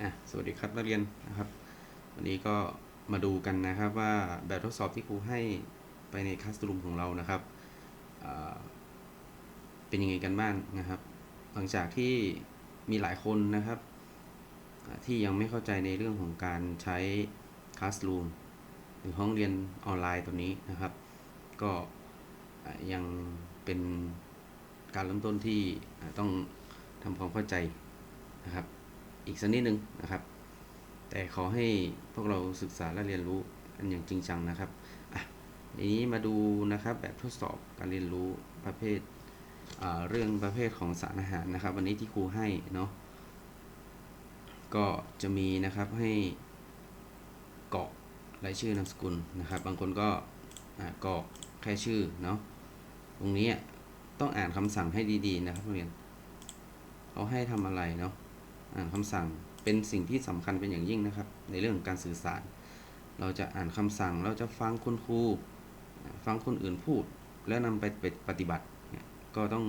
อะสวัสดีครับนักเรียนนะครับ วันนี้ก็มาดูกันนะครับว่าแบบทดสอบที่ครูให้ไปในคลาสรูมของเรานะครับเป็นยังไงกันบ้างนะครับ หลังจากที่มีหลายคนนะครับ ที่ยังไม่เข้าใจในเรื่องของการใช้คลาสรูมหรือห้องเรียนออนไลน์ตัวนี้นะครับ ก็ยังเป็นการเริ่มต้นที่ต้องทำความเข้าใจนะครับ อีกสักนิดนึงนะครับ แต่ขอให้พวกเราศึกษาและเรียนรู้กันอย่างจริงจังนะครับอะทีนี้มาดูนะครับแบบทดสอบการเรียนรู้ประเภทเรื่องประเภทของสารอาหารนะครับ วันนี้ที่ครูให้เนาะก็จะมีนะครับให้กรอกรายชื่อนามสกุลนะครับ บางคนก็อ่ากรอกแค่ชื่อเนาะตรงนี้ต้องอ่านคำสั่งให้ดีๆนะครับเรียนเขาให้ทำอะไรเนาะ อ่านคำสั่งเป็นสิ่งที่สำคัญเป็นอย่างยิ่งนะครับ ในเรื่องของการสื่อสาร เราจะอ่านคำสั่งเราจะฟังคุณครูฟังคนอื่นพูด แล้วนำไปปฏิบัติก็ต้อง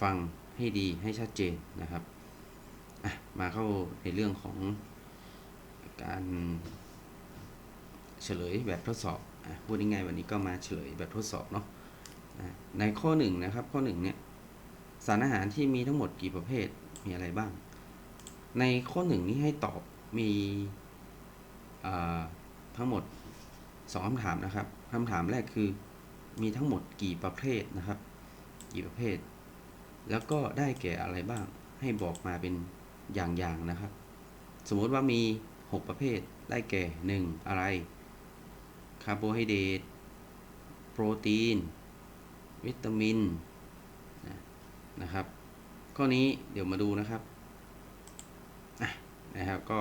ฟังให้ดีให้ชัดเจนนะครับมาเข้าในเรื่องของการเฉลยแบบทดสอบอพูดง่ายๆวันนี้ก็มาเฉลยแบบทดสอบเนาะอะในข้อหนึ่งนะครับข้อหนึ่งเนี่ยสารอาหารที่มีทั้งหมดกี่ประเภทมีอะไรบ้าง ในข้อหนึ่งนี้ให้ตอบมีทั้งหมดสองคำถามนะครับคำถามแรกคือมีทั้งหมดกี่ประเภทนะครับ กี่ประเภท แล้วก็ได้แก่อะไรบ้าง ให้บอกมาเป็นอย่างๆนะครับ สมมติว่ามี 6 ประเภท ได้แก่ 1 อะไร คาร์โบไฮเดรต โปรตีน วิตามิน นะครับ ข้อนี้เดี๋ยวมาดูนะครับ นะครับก็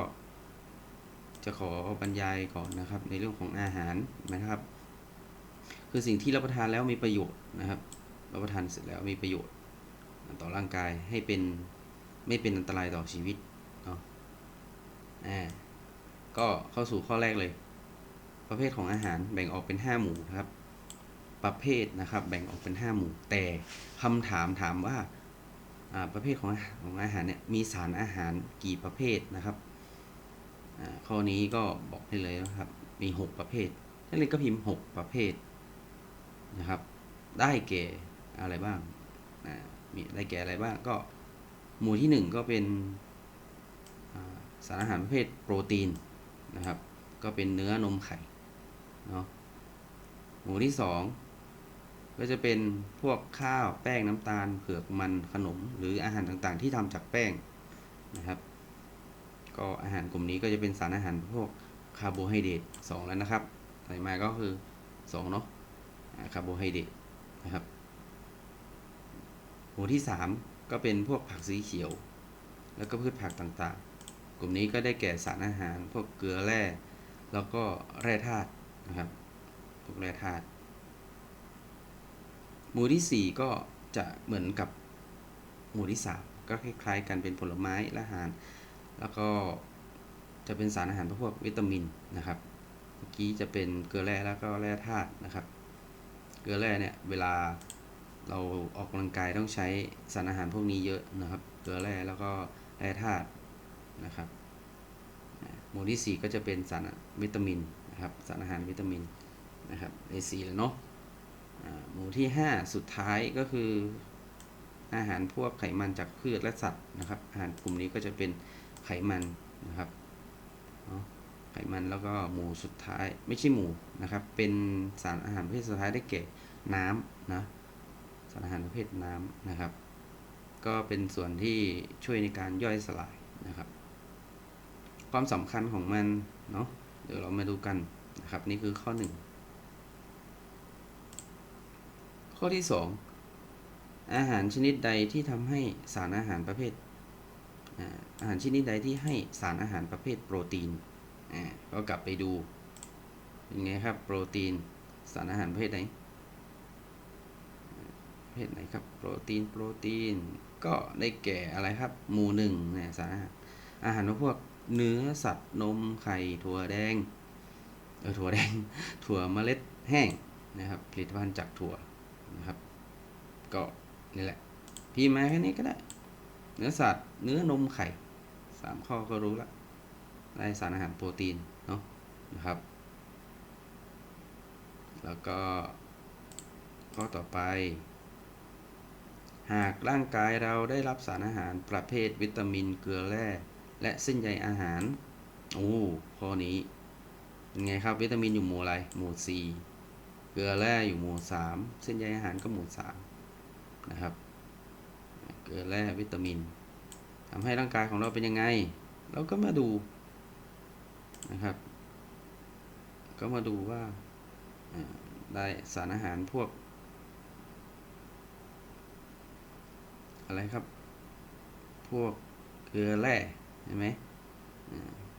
จะขอบรรยายก่อนนะครับ ในเรื่องของอาหารนะครับ คือสิ่งที่รับประทานแล้วมีประโยชน์นะครับรับประทานเสร็จแล้วมีประโยชน์ ต่อร่างกายให้เป็นไม่เป็นอันตรายต่อชีวิตเนาะอ่าก็เข้าสู่ข้อแรกเลย ประเภทของอาหารแบ่งออกเป็น 5 หมู่นะครับ ประเภทนะครับ แบ่งออกเป็น 5 หมู่ แต่คำถามถามว่า ประเภทของอาหารของอาหารเนี่ยมีสารอาหารกี่ประเภทนะครับข้อนี้ก็บอกได้เลยนะครับ มี 6 ประเภทนักเรียนก็พิมพ์ 6 ประเภทนะครับ ได้แก่อะไรบ้างมีได้แก่อะไรบ้างก็หมู่ที่ 1 ก็เป็นสารอาหารประเภทโปรตีนนะครับ ก็เป็นเนื้อนมไข่เนาะหมู่ที่ 2 ก็จะเป็นพวกข้าวแป้งน้ำตาลเผือกมันขนม หรืออาหารต่างๆ ที่ทำจากแป้งนะครับ ก็อาหารกลุ่มนี้ก็จะเป็นสารอาหารพวกคาร์โบไฮเดรตสองแล้วนะครับใส่มาก็คือสองเนาะคาร์โบไฮเดรตนะครับหมู่ที่สามก็เป็นพวกผักสีเขียว แล้วก็พืชผักต่างๆ กลุ่มนี้ก็ได้แก่สารอาหาร พวกเกลือแร่ แล้วก็แร่ธาตุนะครับ พวกแร่ธาตุ หมู่ที่ 4 ก็จะเหมือนกับหมู่ที่ 3 ก็คล้ายๆกันเป็นผลไม้และอาหาร แล้วก็จะเป็นสารอาหารพวกวิตามินนะครับ เมื่อกี้จะเป็นเกลือแร่แล้วก็แร่ธาตุนะครับ เกลือแร่เนี่ยเวลาเราออกกำลังกายต้องใช้สารอาหารพวกนี้เยอะนะครับ เกลือแร่แล้วก็แร่ธาตุนะครับ หมู่ที่ 4 ก็จะเป็นสารวิตามินนะครับ สารอาหารวิตามินนะครับในสีแล้วเนาะ หมู่ที่ 5 สุดท้ายก็คืออาหารพวกไขมันจากพืชและสัตว์นะครับ อาหารกลุ่มนี้ก็จะเป็นไขมันนะครับไขมันแล้วก็หมูสุดท้ายไม่ใช่หมูนะครับ เป็นสารอาหารประเภทสุดท้ายได้แก่น้ำนะสารอาหารประเภทน้ำนะครับ ก็เป็นส่วนที่ช่วยในการย่อยสลายนะครับ ความสำคัญของมันเนาะเดี๋ยวเรามาดูกันนะครับ นี่คือข้อ 1 ข้อที่ 2 อาหารชนิดใดที่ทำให้สารอาหารประเภท อาหารชนิดใดที่ให้สารอาหารประเภทโปรตีน ก็กลับไปดู เป็นไงครับ โปรตีน สารอาหารประเภทไหนประเภทไหนครับ โปรตีน โปรตีน ก็ได้แก่อะไรครับ หมู่หนึ่งเนี่ยสารอาหารอาหารพวกเนื้อสัตว์นมไข่ถั่วแดง เออถั่วแดง ถั่วเมล็ดแห้งนะครับผลิตภัณฑ์จากถั่ว นะครับ ก็นี่แหละพิมพ์มาแค่นี้ก็ได้ เนื้อสัตว์เนื้อนมไข่สามข้อก็รู้ละได้สารอาหารโปรตีนเนาะนะครับ แล้วก็ข้อต่อไป หากร่างกายเราได้รับสารอาหารประเภทวิตามินเกลือแร่และเส้นใยอาหาร โอ้ข้อนี้เป็นไงครับวิตามินอยู่หมู่อะไร หมู่4 เกลือแร่อยู่หมู่ 3 เส้นใยอาหารก็หมู่ 3 นะครับ เกลือแร่วิตามินทำให้ร่างกายของเราเป็นยังไง เราก็มาดูนะครับ ก็มาดูว่าได้สารอาหารพวก อะไรครับ พวกเกลือแร่ใช่ไหม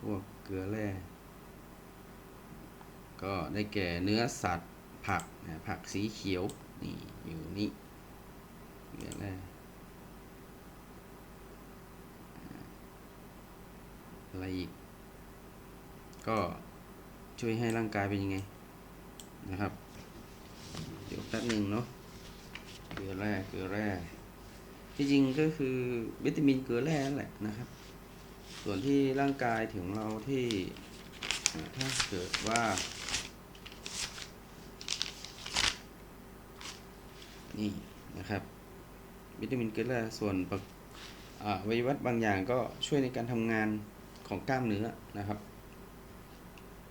พวกเกลือแร่ก็ได้แก่เนื้อสัตว์ ผักนะผักสีเขียว นี่อยู่นี่เกลือแร่อ่าอะไรอีก ก็ช่วยให้ร่างกายเป็นยังไงนะครับ เดี๋ยวแป๊บหนึ่งเนาะเกลือแร่เกลือแร่ที่จริงก็คือวิตามินเกลือแร่นั่นแหละนะครับ ส่วนที่ร่างกายถึงเราที่ถ้าเกิดว่า นี่นะครับ วิตามินเกลือส่วนประอ่าวัยวะบางอย่างก็ช่วยในการทำงานของกล้ามเนื้อนะครับ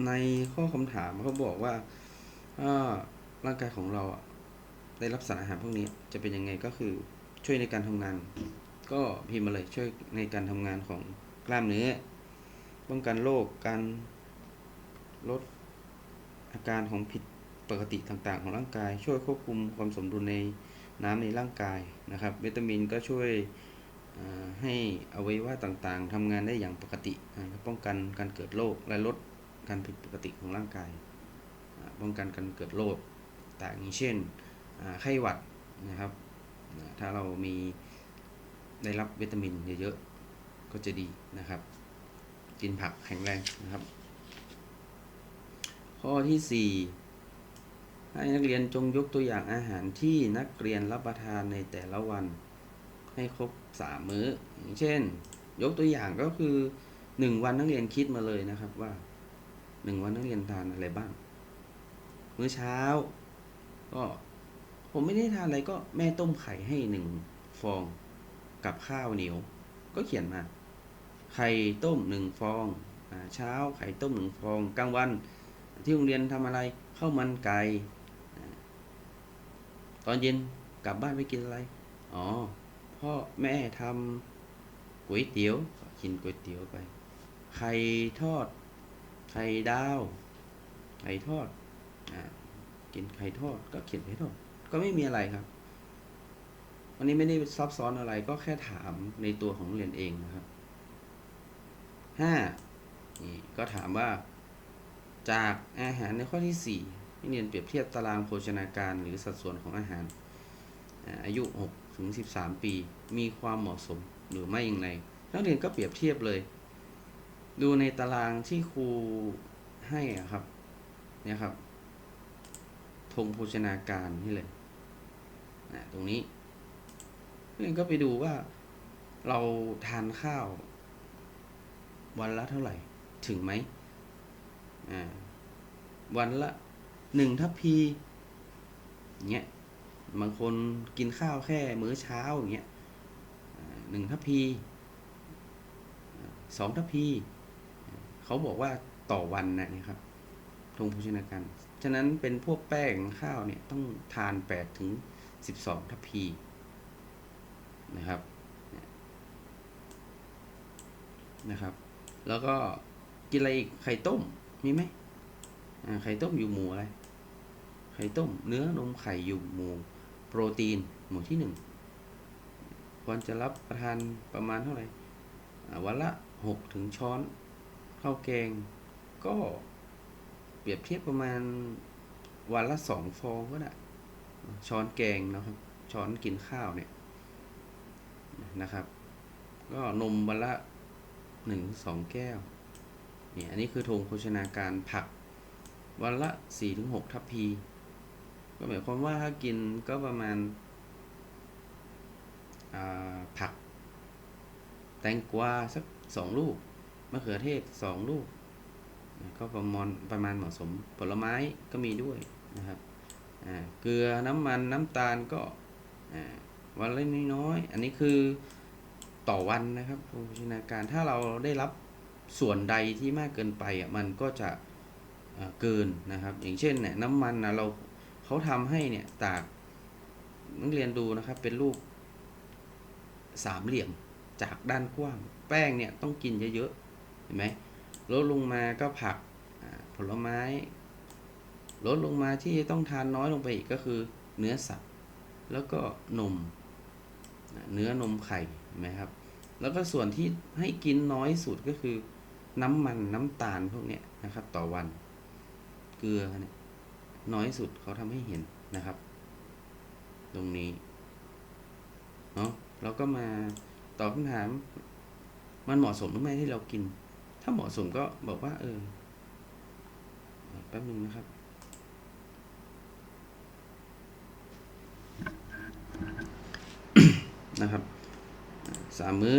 ในข้อคำถามเขาบอกว่าร่างกายของเราได้รับสารอาหารพวกนี้จะเป็นยังไงก็คือช่วยในการทำงาน ก็พิมพ์มาเลยช่วยในการทำงานของกล้ามเนื้อป้องกันโรคการลดอาการของผิด ปกติต่างๆ ของร่างกาย ช่วยควบคุมความสมดุลในน้ำในร่างกายนะครับ วิตามินก็ช่วยให้อวัยวะต่างๆทำงานได้อย่างปกติ ป้องกันการเกิดโรคและลดการผิดปกติของร่างกาย ป้องกันการเกิดโรคต่างอย่างเช่นไข้หวัดนะครับ ถ้าเรามีได้รับวิตามินเยอะๆ ก็จะดีนะครับ กินผักแข็งแรงนะครับ ข้อที่ 4 ให้นักเรียนจงยกตัวอย่างอาหารที่นักเรียนรับประทานในแต่ละวัน ให้ครบสามมื้อ อย่างเช่น ยกตัวอย่างก็คือหนึ่งวันนักเรียนคิดมาเลยนะครับว่าหนึ่งวันนักเรียนทานอะไรบ้าง มื้อเช้า ก็ผมไม่ได้ทานอะไรก็แม่ต้มไข่ให้หนึ่งฟองกับข้าวเหนียว ก็เขียนมา ไข่ต้มหนึ่งฟองเช้าไข่ต้มหนึ่งฟองกลางวันที่โรงเรียนทำอะไรข้าวมันไก่ ตอนเย็นกลับบ้านไปกินอะไร อ๋อ พ่อแม่ทำก๋วยเตี๋ยวกินก๋วยเตี๋ยวไป ไข่ทอด ไข่ดาว ไข่ทอด อ่า กินไข่ทอด ก็เขียนไข่ทอด ก็ไม่มีอะไรครับ วันนี้ไม่ได้ซับซ้อนอะไร ก็แค่ถามในตัวของเรียนเองนะครับห้านี่ก็ถามว่า จากอาหารในข้อที่4 ให้เรียนเปรียบเทียบตารางโภชนาการหรือสัดส่วนของอาหาร อายุ6ถึง13 ปี มีความเหมาะสมหรือไม่อย่างไร นักเรียนก็เปรียบเทียบเลย ดูในตารางที่ครูให้ครับเนี่ยครับธงโภชนาการนี่เลยอ่าตรงนี้นักเรียนก็ไปดูว่าเราทานข้าว วันละเท่าไหร่ถึงไหมอ่าวันละ หนึ่งทัพพีเงี้ยบางคนกินข้าวแค่มื้อเช้าอย่างเงี้ยหนึ่งทัพพีสองทัพพีเขาบอกว่าต่อวันนะนี่ครับทงโภชนาการฉะนั้นเป็นพวกแป้งข้าวเนี่ยต้องทานแปดถึงสิบสองทัพพีนะครับนะครับ แล้วก็กินอะไรอีกไข่ต้มมีไหมไข่ต้มอยู่หมูอะไร ไข่ต้ม เนื้อนมไข่อยู่หมู่โปรตีน หมู่ที่หนึ่งควรจะรับประทานประมาณเท่าไหร่วันละหกถึงช้อนข้าวแกง ก็เปรียบเทียบประมาณวันละสองฟองก็ได้ช้อนแกงนะครับ ช้อนกินข้าวเนี่ยนะครับ ก็นมวันละหนึ่งสองแก้ว เนี่อันนี้คือธงโภชนาการผัก วันละสี่ถึงหกทัพพี ก็หมายความว่าถ้ากินก็ประมาณาผัก แตงกวาสักสองลูกมะเขือเทศสองลูก ก็ประมาณประมาณเหมาะสมผลไม้ก็มีด้วยนะครับเกลือน้ำมันน้ำตาลก็วันละน้อยๆอันนี้คือต่อวันนะครับโภชนาการถ้าเราได้รับส่วนใดที่มากเกินไปอะมันก็จะเอ่อเกินนะครับ อย่างเช่นเนี่ยน้ำมันนะเรา เขาทำให้เนี่ยตากนักเรียนดูนะครับ เป็นรูปสามเหลี่ยมจากด้านกว้าง แป้งเนี่ยต้องกินเยอะๆเห็นไหมลดลงมาก็ผักผลไม้ ลดลงมาที่ต้องทานน้อยลงไปอีกก็คือ เนื้อสัตว์ แล้วก็นม เนื้อนมไข่เห็นไหมครับ แล้วก็ส่วนที่ให้กินน้อยสุดก็คือ น้ำมันน้ำตาลพวกเนี้ยนะครับ ต่อวัน เกลือเนี่ย น้อยสุดเขาทำให้เห็นนะครับ ตรงนี้เนาะเราก็มาตอบคำถาม มันเหมาะสมหรือไม่ที่เรากิน ถ้าเหมาะสมก็บอกว่า เออแป๊บนึงนะครับนะครับสามมื้อ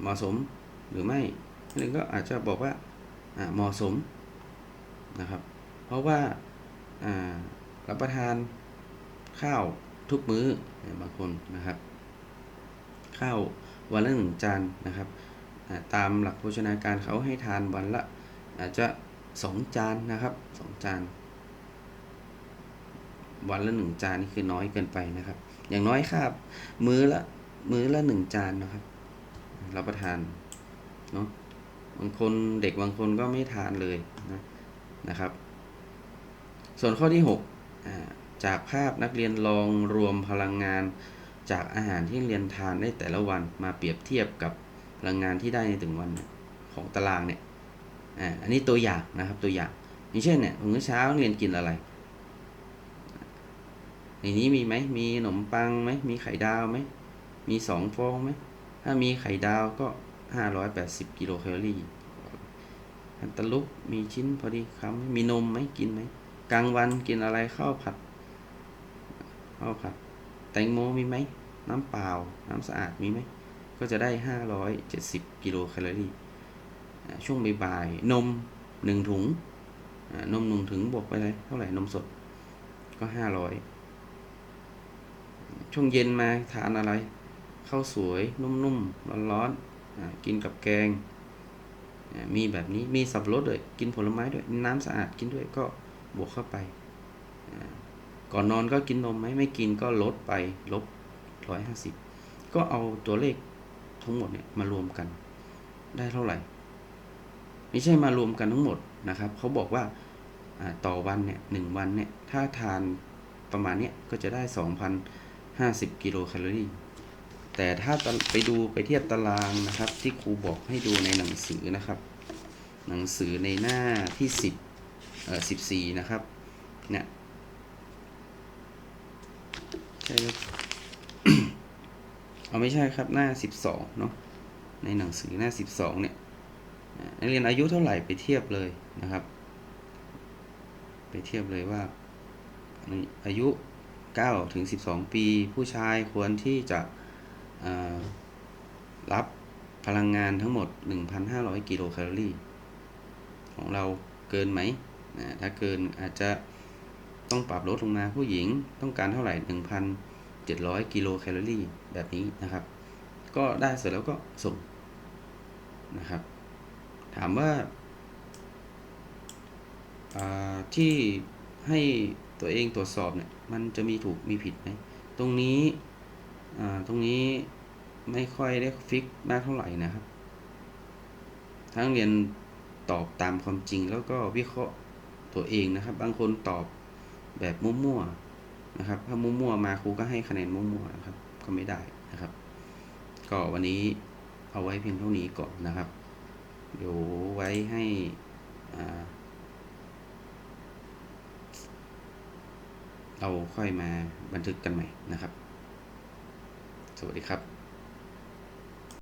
เหมาะสมหรือไม่หนึ่งก็อาจจะบอกว่าเหมาะสมนะครับ เพราะว่า รับประทานข้าวทุกมื้อบางคนนะครับ ข้าววันละหนึ่งจานนะครับ ตามหลักโภชนาการเขาให้ทานวันละอาจจะสองจานนะครับสองจาน วันละหนึ่งจานนี่คือน้อยเกินไปนะครับ อย่างน้อยครับ มื้อละมื้อละหนึ่งจานนะครับรับประทานเนาะบางคนเด็กบางคนก็ไม่ทานเลยนะนะครับ ส่วนข้อที่6จากภาพนักเรียนลองรวมพลังงานจากอาหารที่เรียนทานได้แต่ละวันมาเปรียบเทียบกับพลังงานที่ได้ในถึงวันของตารางเนี่ยอ่าอันนี้ตัวอย่างนะครับตัวอย่างอย่างเช่นเนี่ยมื้อเช้าเรียนกินอะไร ในนี้มีไหมมีขนมปังไหมมีไข่ดาวไหมมีสองฟองไหมถ้ามีไข่ดาวก็ห้าร้อยแปดสิบกิโลแคลอรี่อันตะลุกมีชิ้นพอดีคำมีนมไหมกินไหม กลางวันกินอะไรข้าวผัดข้าวผัดแตงโมมีไหมน้ำเปล่า น้ำสะอาดมีไหม ก็จะได้ห้าร้อยเจ็ดสิบกิโลแคลอรี่ ช่วงบ่ายๆนมหนึ่งถุง นมหนึ่งถุงบวกไปเลยเท่าไหร่นมสด ก็ห้าร้อยช่วงเย็นมาทานอะไร ข้าวสวยนุ่มๆ ร้อนๆ กินกับแกง มีแบบนี้ มีสับปะรดด้วย กินผลไม้ด้วย น้ำสะอาดกินด้วยก็ บวกเข้าไป ก่อนนอนก็กินนมไหมไม่กินก็ลดไปลบร้อยห้าสิบก็เอาตัวเลขทั้งหมดเนี่ยมารวมกัน ได้เท่าไหร่ ไม่ใช่มารวมกันทั้งหมดนะครับ เขาบอกว่าต่อวันเนี่ยหนึ่งวันเนี่ย ถ้าทานประมาณเนี้ยก็จะได้สองพัน50 กิโลแคลอรี่ แต่ถ้าไปดูไปเทียบตารางนะครับ ที่ครูบอกให้ดูในหนังสือนะครับ หนังสือในหน้าที่ 10 เอ่อ14นะครับเนี่ยใช่ไหมเอาไม่ใช่ครับหน้า12เนาะในหนังสือหน้า12เนี่ยนักเรียนอายุเท่าไหร่ไปเทียบเลยนะครับ ไปเทียบเลยว่าอายุ9ถึง 12 ปี ผู้ชายควรที่จะรับพลังงานทั้งหมด 1,500 กิโลแคลอรี่ ของเราเกินไหม นะถ้าเกินอาจจะต้องปรับลดลงมาผู้หญิงต้องการเท่าไหร่ 1,700 กิโลแคลอรี่แบบนี้นะครับ ก็ได้เสร็จแล้วก็ส่งนะครับ ถามว่าาที่ให้ตัวเองตรวจสอบเนี่ยมันจะมีถูกมีผิดไหมตรงนี้ตรงนี้ไม่ค่อยได้ฟิกมากเท่าไหร่นะครับ ทั้งเรียนตอบตามความจริงแล้วก็วิเคราะห์ ตัวเองนะครับ บางคนตอบแบบมั่วๆนะครับ ถ้ามั่วๆมาครูก็ให้คะแนนมั่วๆนะครับ ก็ไม่ได้นะครับ ก็วันนี้เอาไว้เพียงเท่านี้ก่อนนะครับ เดี๋ยวไว้ให้เราค่อยมาบันทึกกันใหม่นะครับ สวัสดีครับ